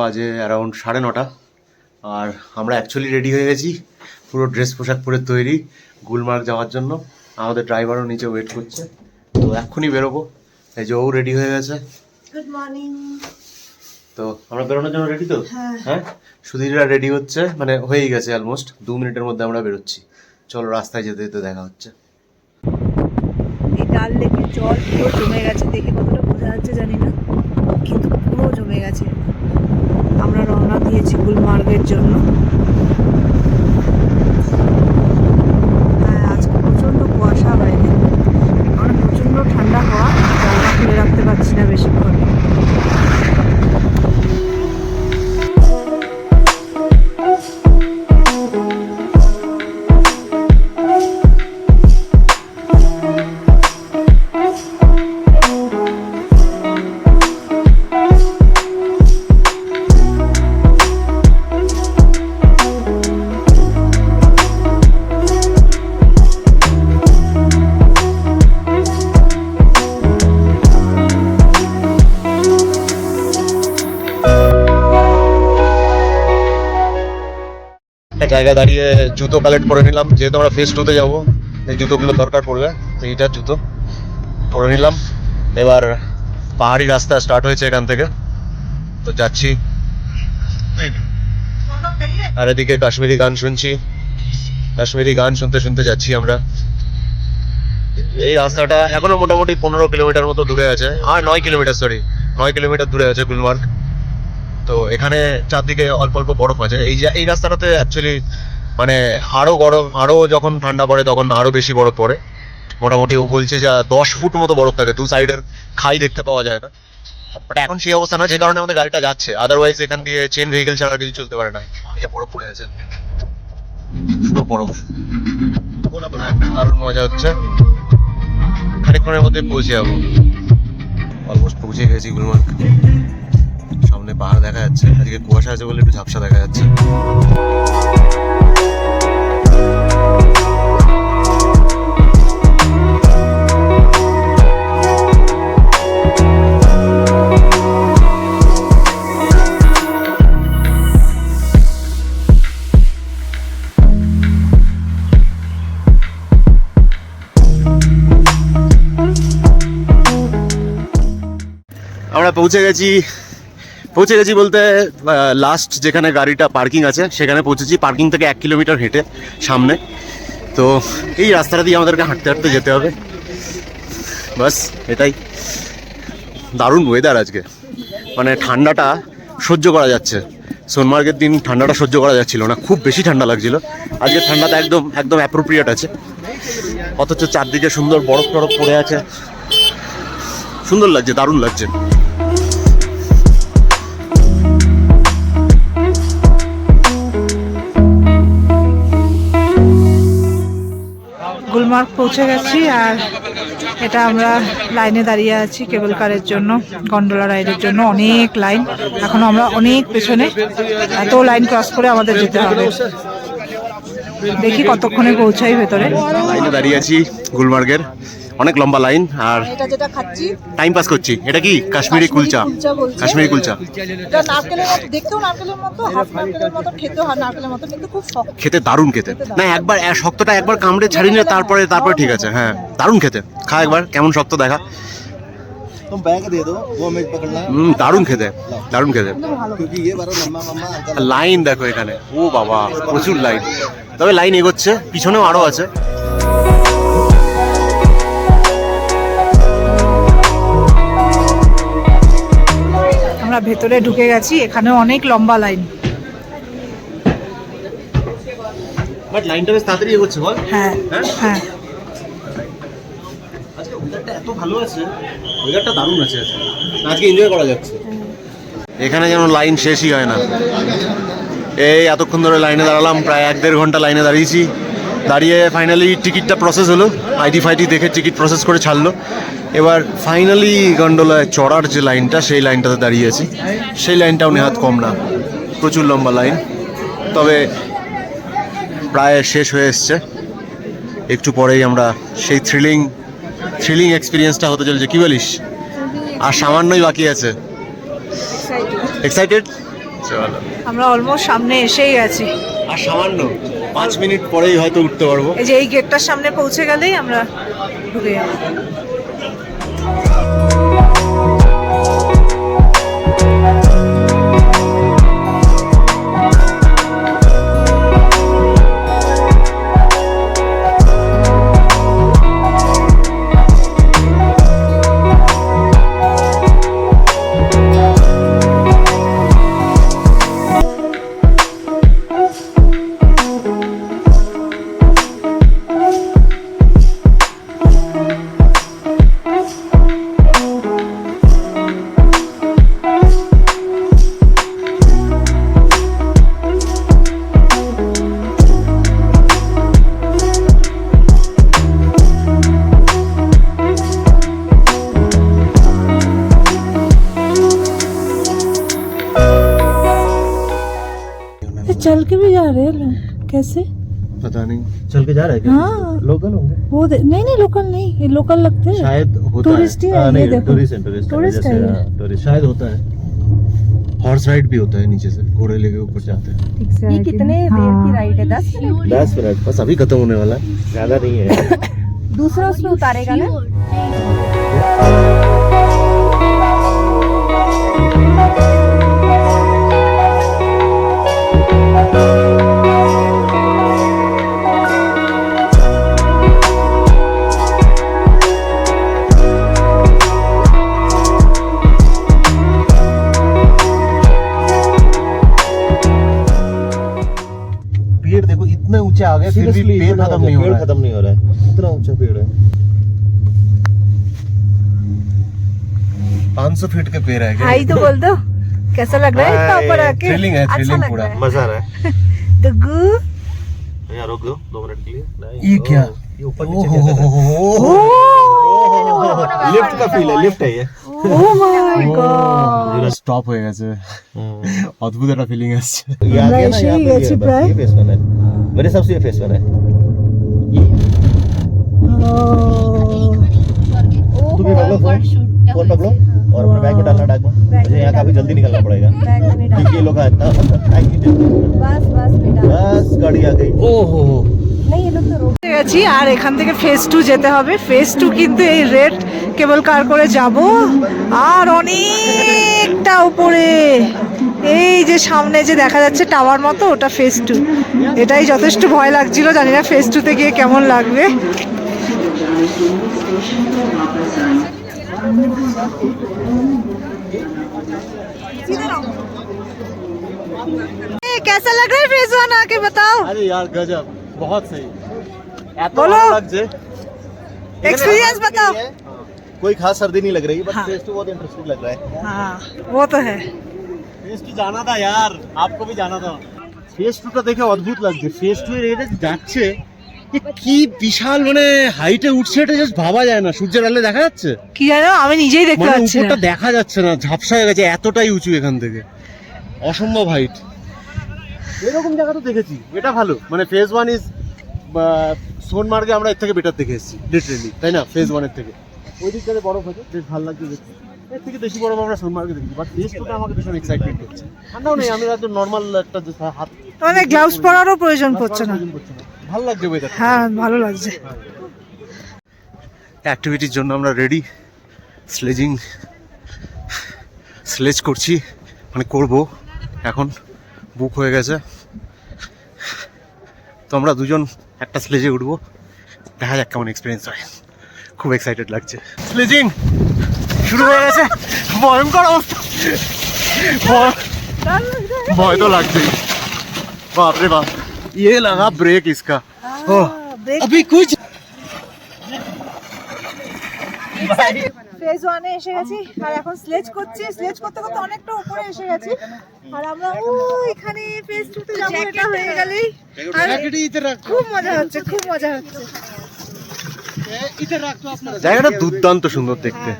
বাজে অ্যারাউন্ড সাড়ে নটা। আর আমরা অ্যাকচুয়ালি রেডি হয়ে গেছি পুরো ড্রেস পোশাক পরে তৈরি গুলমার্গ যাওয়ার জন্য। আমাদের ড্রাইভারও নিচে ওয়েট করছে। তো এক্ষুনি বেরোবো। এই যে ও রেডি হয়ে গেছে। গুড মর্নিং তো আমরা বেরোনোর জন্য রেডি তো? হ্যাঁ। হ্যাঁ? সুধীররা রেডি হচ্ছে মানে হয়েই গেছে অলমোস্ট দু মিনিটের মধ্যে আমরা বেরোচ্ছি। চলো রাস্তায় যেতে যেতে দেখা হচ্ছে। এই ডাল লেকের জল পুরো জমে গেছে দেখে কতটা বোঝা যাচ্ছে জানি না কিন্তু পুরো জমে গেছে। দিয়েছি গুলমার্গের জন্য। একটা জায়গায় দাঁড়িয়ে জুতো কালেক্ট করে নিলাম। যেহেতু আমরা ফেস টুতে যাব, এই জুতোগুলো দরকার পড়বে এইটার জুতো পরে নিলাম। এবার পাহাড়ি রাস্তা স্টার্ট হয়েছে এখান থেকে। তো যাচ্ছি। আর এদিকে কাশ্মীরি গান শুনছি। কাশ্মীরি গান শুনতে শুনতে যাচ্ছি আমরা। এই রাস্তাটা এখনও মোটামুটি পনেরো কিলোমিটার মতো দূরে আছে। আর নয় কিলোমিটার সরি নয় কিলোমিটার দূরে আছে গুলমার্গ। তো এখানে চারদিকে অল্প অল্প বরফ আছে। এই এই রাস্তাটাতে অ্যাকচুয়ালি মানে আরও গরম, আরও যখন ঠান্ডা পড়ে তখন আরও বেশি বরফ পড়ে। মোটামুটি ও বলছে যা দশ ফুট মতো বরফ থাকে, দু সাইডের খাই দেখতে পাওয়া যায় না। বাট এখন সেই অবস্থা না, যে কারণে আমাদের গাড়িটা যাচ্ছে। আদারওয়াইজ এখান দিয়ে চেন ভেহিকেল ছাড়া কিছু চলতে পারে না। বরফ পড়ে আছে। পুরো বরফ। দারুণ মজা হচ্ছে। খানিকক্ষণের মধ্যে পৌঁছে যাব। অলমোস্ট পৌঁছে গেছি গুলমার্গ। সামনে পাহাড় দেখা যাচ্ছে আজকে কুয়াশা আছে বলে একটু ঝাপসা দেখা যাচ্ছে। আমরা পৌঁছে গেছি পৌঁছে গেছি বলতে লাস্ট যেখানে গাড়িটা পার্কিং আছে, সেখানে পৌঁছেছি পার্কিং থেকে এক কিলোমিটার হেঁটে সামনে। তো এই রাস্তাটা দিয়ে আমাদেরকে হাঁটতে হাঁটতে যেতে হবে। বাস, এটাই। দারুণ ওয়েদার আজকে। মানে ঠান্ডাটা সহ্য করা যাচ্ছে। সোনমার্গের দিন ঠান্ডাটা সহ্য করা যাচ্ছিল না, খুব বেশি ঠান্ডা লাগছিল। আজকে ঠান্ডাটা একদম একদম অ্যাপ্রোপ্রিয়েট আছে। অথচ চারদিকে সুন্দর বরফ টরফ পড়ে আছে। সুন্দর লাগছে, দারুণ লাগছে। গুলমার্গ পৌঁছে গেছি আর এটা আমরা লাইনে দাঁড়িয়ে আছি কেবল কারের জন্য গন্ডোলা রাইডের জন্য, অনেক লাইন এখন আমরা অনেক পেছনে, এত লাইন ক্রস করে আমাদের যেতে হবে। দেখি কতক্ষণে পৌঁছাই ভেতরে। লাইনে দাঁড়িয়ে আছি গুলমার্গের। অনেক লম্বা লাইন আর এটা যেটা খাচ্ছি। টাইম পাস করছি। এটা কি? কাশ্মীরি কুলচা। কাশ্মীরি কুলচা। এটা নারকেলের মতো দেখতেও নারকেলের মতো হাফ নারকেলের মতো হয় নারকেলের মতো কিন্তু খুব শক্ত। খেতে দারুণ খেতে। না একবার শক্তটা একবার কামড়ে ছাড়ি নিয়ে তারপরে তারপরে ঠিক আছে হ্যাঁ। দারুণ খেতে। খা একবার কেমন শক্ত দেখা। দারুণ খেতে। দারুণ খেতে। লাইন দেখো এখানে। ও বাবা প্রচুর লাইন। তবে লাইন এগোচ্ছে পিছনেও আরও আছে। আমরা ভেতরে ঢুকে গেছি এখানে অনেক লম্বা লাইন বাট লাইনটা বেশ তাড়াতাড়ি এগোচ্ছে বল। হ্যাঁ হ্যাঁ? হ্যাঁ। আজকে ওয়েদারটা এত ভালো আছে ওয়েদারটা দারুণ আছে। আজকে এনজয় করা যাচ্ছে। এখানে যেন লাইন শেষই হয় না। এই এতক্ষণ ধরে লাইনে দাঁড়ালাম প্রায় এক দেড় ঘণ্টা লাইনে দাঁড়িয়েছি। দাঁড়িয়ে ফাইনালি টিকিটটা প্রসেস হলো। আইডি ফাইডি দেখে টিকিট প্রসেস করে ছাড়লো। এবার ফাইনালি গন্ডোলায় চড়ার যে লাইনটা সেই লাইনটাতে দাঁড়িয়েছি সেই লাইনটাও নেহাত কম না। প্রচুর লম্বা লাইন। তবে প্রায় শেষ হয়ে এসছে। একটু পরেই আমরা সেই থ্রিলিং থ্রিলিং এক্সপিরিয়েন্সটা হতে চলেছে। কি বলিস? আর সামান্যই বাকি আছে। এক্সাইটেড চলো আমরা অলমোস্ট সামনে এসেই গেছি আর সামান্য? পাঁচ মিনিট পরেই হয়তো উঠতে পারব। এই যে এই গেটটার সামনে পৌঁছে গেলেই আমরা ঢুকে যাব। रहा है हाँ। लोकल होंगे? वो नहीं नहीं लोकल नहीं ये लोकल लगते हैं। शायद होता टूरिस्ट ही है हाँ, ये देखो। टूरिस्ट है टूरिस्ट टूरिस्ट है। टूरिस्ट शायद होता है। है हॉर्स राइड भी होता है नीचे से घोड़े लेके ऊपर जाते हैं। ये कितने देर की राइड है? दस मिनट दस मिनट बस अभी खत्म होने वाला है ज़्यादा नहीं है। दूसरा उसमें उतारेगा ना? पेड़ इतने ऊंचे आ गए फिर भी Seriously, पेड़ इतना खत्म हो नहीं गया, हो पेड़ रहा है खत्म नहीं हो रहा है इतना ऊंचा पेड़ है 500 फीट के पेड़ है हाई तो बोल दो कैसा लग रहा है इतना ऊपर आके थ्रिलिंग है अच्छा थ्रिलिंग लग पूरा रहा है मजा आ रहा है तो गु यहाँ रोक दो दो मिनट के लिए नहीं, ये ओ, क्या? ये ऊपर नीचे कैसे लिफ्ट का फील है लिफ्ट है ये ও মাই গড স্টপ হয়ে গেছে অদ্ভুত একটা ফিলিং আসছে ये आ गया ना ऐसे यहाँ ही पे गए ये बस, प्राय। ये फेस वन है मेरे हिसाब से ये फेस वन है तुम भी पकड़ो फोन फोन पकड़ो और अपने बैग में डालना बैग में मुझे यहाँ काफी जल्दी निकलना पड़ेगा बैग में नहीं डाल क्योंकि ये लोग इतना टाइम नहीं देते बस बस बेटा बस गाड़ी आ गई ओहो नहीं ये लोग तो रोक গেছি আর এখান থেকে ফেজ টু যেতে হবে ফেজ টু কিন্তু এই রেড কেবল কার করে যাব আর অনেকটা উপরে এই যে সামনে যে দেখা যাচ্ছে টাওয়ার মতো ওটা ফেজ টু এটাই যথেষ্ট ভয় লাগছিল জানি না ফেজ টুতে গিয়ে কেমন লাগবে ए, कैसा लग रहा है फेज वन आके बताओ আরে यार गजब बहुत सही এত বলো। ভালো লাগছে एक्सपीरियंस बताओ कोई खास सर्दी नहीं लग रही बट हाँ। फेस टू बहुत इंटरेस्टिंग लग रहा है हाँ वो तो है ফেস টু জানা था यार आपको भी जाना था ফেস টুটা দেখে অদ্ভুত লাগছে ফেস টু এর এটা যাচ্ছে এ কি বিশাল মানে হাইটে উঠছে এটা জাস্ট ভাবা যায় না সূর্যের আলো দেখা যাচ্ছে কি জানো আমি নিজেই দেখতে মানে পাচ্ছি না উপরটা দেখা যাচ্ছে না ঝাপসা হয়ে গেছে এতটাই উঁচু এখান থেকে অসম্ভব হাইট এরকম জায়গা তো দেখেছি এটা ভালো মানে ফেজ ওয়ান ইজ সোনমার্গে আমরা এর থেকে বেটার দেখে এসেছি লিটারেলি তাই না ফেজ ওয়ানের থেকে ওই দিকটাতে বরফ হয়েছে বেশ ভালো লাগছে দেখতে এর থেকে বেশি বরফ আমরা সোনমার্গে বাট ফেজ টুটা আমাকে ভীষণ করছে। ঠান্ডাও নেই আমি একদম নর্মাল একটা হাত মানে গ্লাভস পরারও প্রয়োজন পড়ছে না। প্রয়োজন পড়ছে না। ভালো লাগছে ওয়েদার হ্যাঁ ভালো লাগছে। অ্যাক্টিভিটির জন্য আমরা রেডি স্লেজিং স্লেজ করছি মানে করব এখন বুক হয়ে গেছে। তো আমরা দুজন একটা স্লেজে উঠবো। দেখা যাক কেমন এক্সপিরিয়েন্স হয়। খুব এক্সাইটেড লাগছে। স্লেজিং শুরু হয়ে গেছে ভয়ঙ্কর অবস্থা ভয়- ভয় তো লাগছেই বাপ রে বাপ ये लगा ब्रेक इसका ओह, अभी कुछ ফেজ ওয়ানে এসে গেছি আর এখন স্লেজ করছি স্লেজ করতে করতে অনেকটা উপরে এসে গেছি আর আমরা ও এখানে ফেজ টুতে যাবো এটা হয়ে গেলেই আর খুব মজা হচ্ছে খুব মজা হচ্ছে জায়গাটা দুর্দান্ত সুন্দর দেখতে।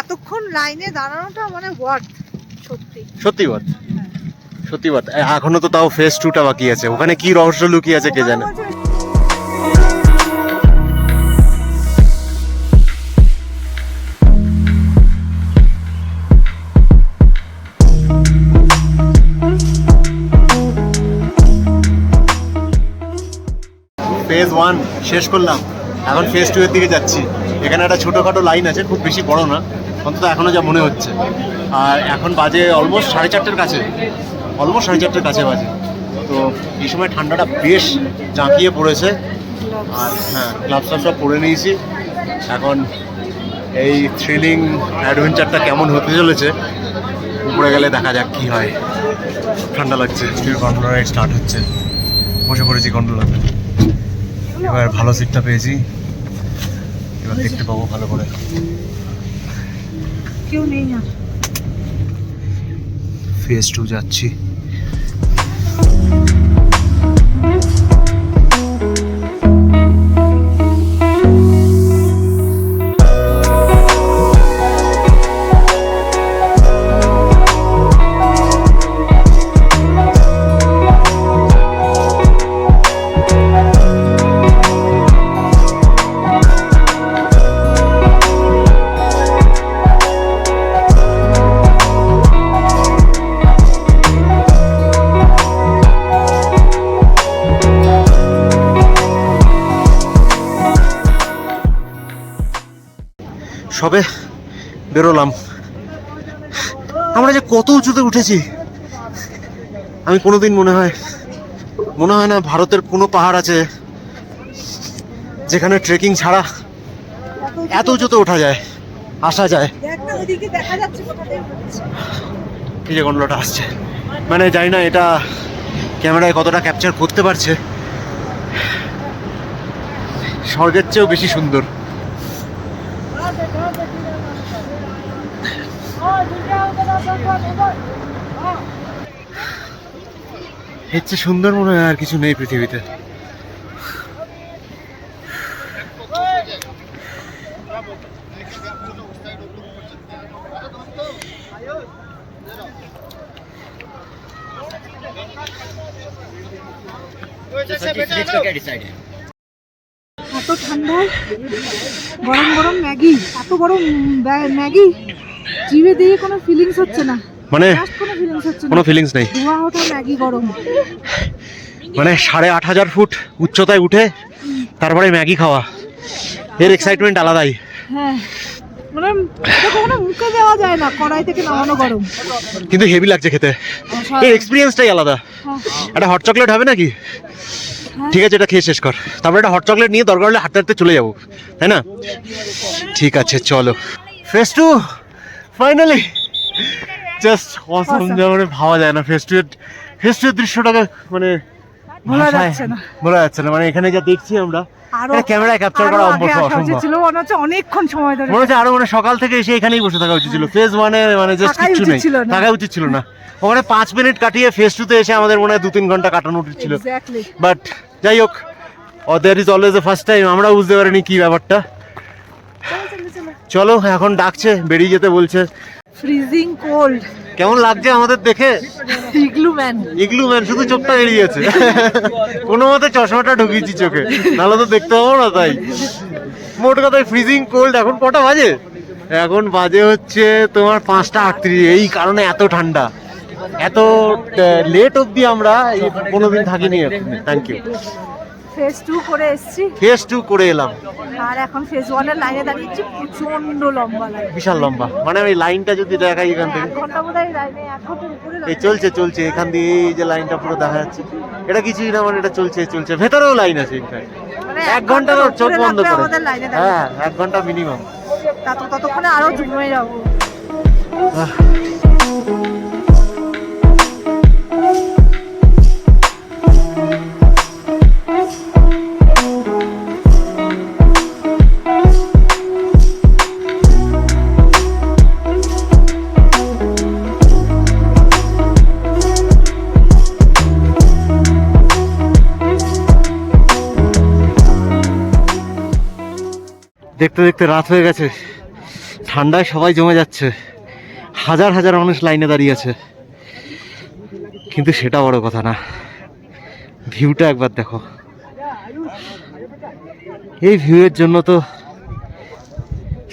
এতক্ষণ লাইনে দাঁড়ানোটা মানে ওয়ার্থ সত্যি। সত্যি সত্যি বাদ এখনও তো তাও ফেস টুটা বাকি আছে। ওখানে কি রহস্য লুকিয়ে আছে কে জানে? ফেজ ওয়ান শেষ করলাম। এখন ফেস টু এর দিকে যাচ্ছি। এখানে একটা ছোটোখাটো লাইন আছে, খুব বেশি বড় না, অন্তত এখনও যা মনে হচ্ছে। আর এখন বাজে অলমোস্ট সাড়ে চারটের কাছে অলমোস্ট সাড়ে চারটের কাছে বাজে। তো এই সময় ঠান্ডাটা বেশ জাঁকিয়ে পড়েছে। আর হ্যাঁ গ্লাভস সব পরে নিয়েছি। এখন এই থ্রিলিং অ্যাডভেঞ্চারটা কেমন হতে চলেছে, উপরে গেলে দেখা যাক কি হয়। ঠান্ডা লাগছে গন্ডোলা স্টার্ট হচ্ছে। বসে পড়েছি গন্ডোলাতে এবার ভালো সিটটা পেয়েছি। এবার দেখতে পাবো ভালো করে। কেউ নেই না ফেস টু যাচ্ছি। সবে বেরোলাম। আমরা যে কত উঁচুতে উঠেছি আমি কোনোদিন মনে হয় মনে হয় না ভারতের কোনো পাহাড় আছে যেখানে ট্রেকিং ছাড়া এত উঁচুতে ওঠা যায় আসা যায়। যে গন্ডলাটা আসছে। মানে জানি না এটা ক্যামেরায় কতটা ক্যাপচার করতে পারছে। স্বর্গের চেয়েও বেশি সুন্দর। এর চেয়ে সুন্দর মনে হয় আর কিছু নেই পৃথিবীতে। এত ঠান্ডায় গরম গরম ম্যাগি এত গরম ম্যাগি। জিভে দিয়ে কোনো ফিলিংস হচ্ছে না। মানে কোনো ফিলিংস নেই। ধোয়া ওঠা ম্যাগি গরম। মানে সাড়ে আট হাজার ফুট উচ্চতায় উঠে তারপরে ম্যাগি খাওয়া। এর এক্সাইটমেন্ট আলাদাই। হ্যাঁ। মানে কখনো মুখে দেওয়া যায় না কড়াই থেকে নামানো গরম। কিন্তু হেভি লাগছে খেতে। এই এক্সপিরিয়েন্সটাই আলাদা। হ্যাঁ। একটা হট চকলেট হবে নাকি? ঠিক আছে এটা খেয়ে শেষ কর। তারপরে একটা হট চকলেট নিয়ে দরকার হলে হাঁটতে হাঁটতে চলে যাব তাই না? ঠিক আছে চলো। Face to finally just awesome যা মানে ভাবা যায় না ফেস টু ফেস দৃশ্যটাকে মানে ভাষায় যাচ্ছে না। বলা যাচ্ছে না। মানে এখানে যা দেখছি আমরা এটা ক্যামেরায় ক্যাপচার করা অসম্ভব। ছিল মনে হচ্ছে অনেকক্ষণ সময় ধরে। মনে হচ্ছে আরও মানে সকাল থেকে এসে এখানেই বসে থাকা উচিত ছিল। ফেজ ওয়ানে মানে জাস্ট নেই। থাকা উচিত ছিল না। ওখানে পাঁচ মিনিট কাটিয়ে টুতে এসে আমাদের মনে হয় দু তিন ঘণ্টা কাটানো উচিত ছিল। বাট যাই হোক ইজ অলওয়েজ ফার্স্ট টাইম আমরা বুঝতে পারিনি কি ব্যাপারটা। চলো এখন ডাকছে বেরিয়ে যেতে বলছে। ফ্রিজিং কোল্ড কেমন লাগছে আমাদের দেখে? ইগলু ম্যান ইগলু ম্যান শুধু চোখটা এড়িয়েছে। কোনো মতে চশমাটা ঢুকিয়েছি চোখে। নাহলে তো দেখতে পাবো না তাই। মোট কথায় ফ্রিজিং কোল্ড এখন কটা বাজে? এখন বাজে হচ্ছে তোমার পাঁচটা আটত্রিশ। এই কারণে এত ঠান্ডা। এত লেট অবধি আমরা কোনোদিন থাকিনি থ্যাংক ইউ ফেজ টু করে এসেছি। ফেস টু করে এলাম। আর এখন ফেজ ওয়ানের লাইনে দাঁড়িয়েছি প্রচণ্ড লম্বা লাইন বিশাল লম্বা। মানে আমি লাইনটা যদি দেখাই এখান এক থেকে ঘণ্টা বোধ হয় লাইনে এক ঘণ্টার উপরে এই চলছে চলছে এখান দিয়ে এই যে লাইনটা পুরো দেখা যাচ্ছে। এটা কিছুই না মানে এটা চলছে চলছে। ভেতরেও লাইন আছে এখানে মানে এক ঘণ্টার ঘণ্টার চোখ বন্ধ করে। হ্যাঁ এক ঘণ্টা মিনিমাম তত ততক্ষণে আরও জমে যাব। দেখতে দেখতে রাত হয়ে গেছে। ঠান্ডায় সবাই জমে যাচ্ছে। হাজার হাজার মানুষ লাইনে দাঁড়িয়ে আছে। কিন্তু সেটা বড় কথা না। ভিউটা একবার দেখো। এই ভিউয়ের জন্য তো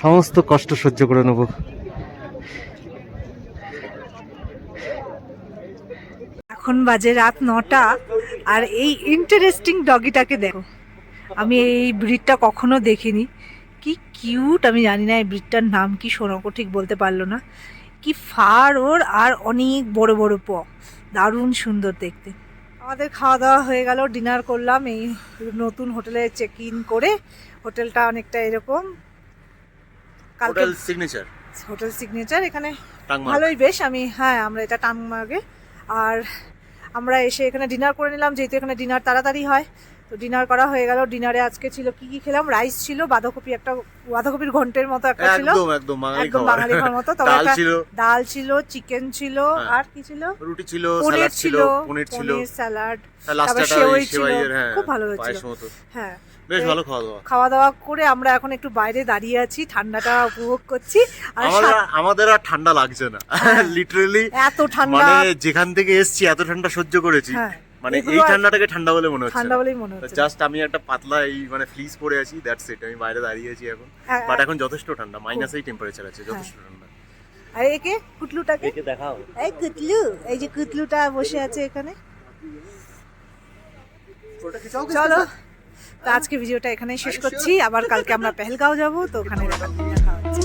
সমস্ত কষ্ট সহ্য করে নেব। এখন বাজে রাত নটা, আর এই ইন্টারেস্টিং ডগিটাকে দেখো। আমি এই ব্রিডটা কখনো দেখিনি। কি কিউট আমি জানি না এই ব্রিডটার নাম কি সোনাকো ঠিক বলতে পারল না। কি ফার ওর আর অনেক বড় বড় প। দারুণ সুন্দর দেখতে। আমাদের খাওয়া দাওয়া হয়ে গেল ডিনার করলাম এই নতুন হোটেলে চেক ইন করে হোটেলটা অনেকটা এরকম। কালকে হোটেল সিগনেচার হোটেল সিগনেচার এখানে ভালোই বেশ আমি হ্যাঁ আমরা এটা টানমার্গে আর আমরা এসে এখানে ডিনার করে নিলাম যেহেতু এখানে ডিনার তাড়াতাড়ি হয়। তো ডিনার করা হয়ে গেল। ডিনারে আজকে ছিল কি কি খেলাম? রাইস ছিল বাঁধাকপি একটা বাঁধাকপির ঘন্টের মতো একটা ছিল। একদম একদম বাঙালি খাওয়ার মতো। তবে ডাল একটা ছিল। ডাল ছিল চিকেন ছিল হ্যাঁ। আর কি ছিল? রুটি ছিল পনির স্যালাড ছিল পনির ছিল। স্যালাড তারপর সেওই ওই ছিল। হ্যাঁ খুব ভালো হয়েছিল। হ্যাঁ। বেশ ভালো খাওয়া দাওয়া খাওয়া দাওয়া করে আমরা এখন একটু বাইরে দাঁড়িয়ে আছি ঠান্ডাটা উপভোগ করছি। আর আমাদের আর ঠান্ডা লাগছে না। হ্যাঁ। লিটারালি এত ঠান্ডা। মানে যেখান থেকে এসছি এত ঠান্ডা সহ্য করেছি। হ্যাঁ। মানে এই ঠান্ডাটাকে ঠান্ডা বলে মনে হচ্ছে ঠান্ডা বলেই মনে হচ্ছে। জাস্ট আমি একটা পাতলা এই মানে ফ্লিজ পরে আছি দ্যাটস ইট আমি বাইরে দাঁড়িয়ে আছি এখন। হ্যাঁ, বাট এখন যথেষ্ট ঠান্ডা মাইনাসেই টেম্পারেচার আছে যথেষ্ট ঠান্ডা। আর একে কুটলুটাকে? একে দেখাও। এই কুতলু এই যে কুতলুটা বসে আছে এখানে। চলো তো আজকে ভিডিওটা এখানে শেষ করছি। আবার কালকে আমরা পেহেলগাঁও যাব তো ওখানে দেখা হচ্ছে।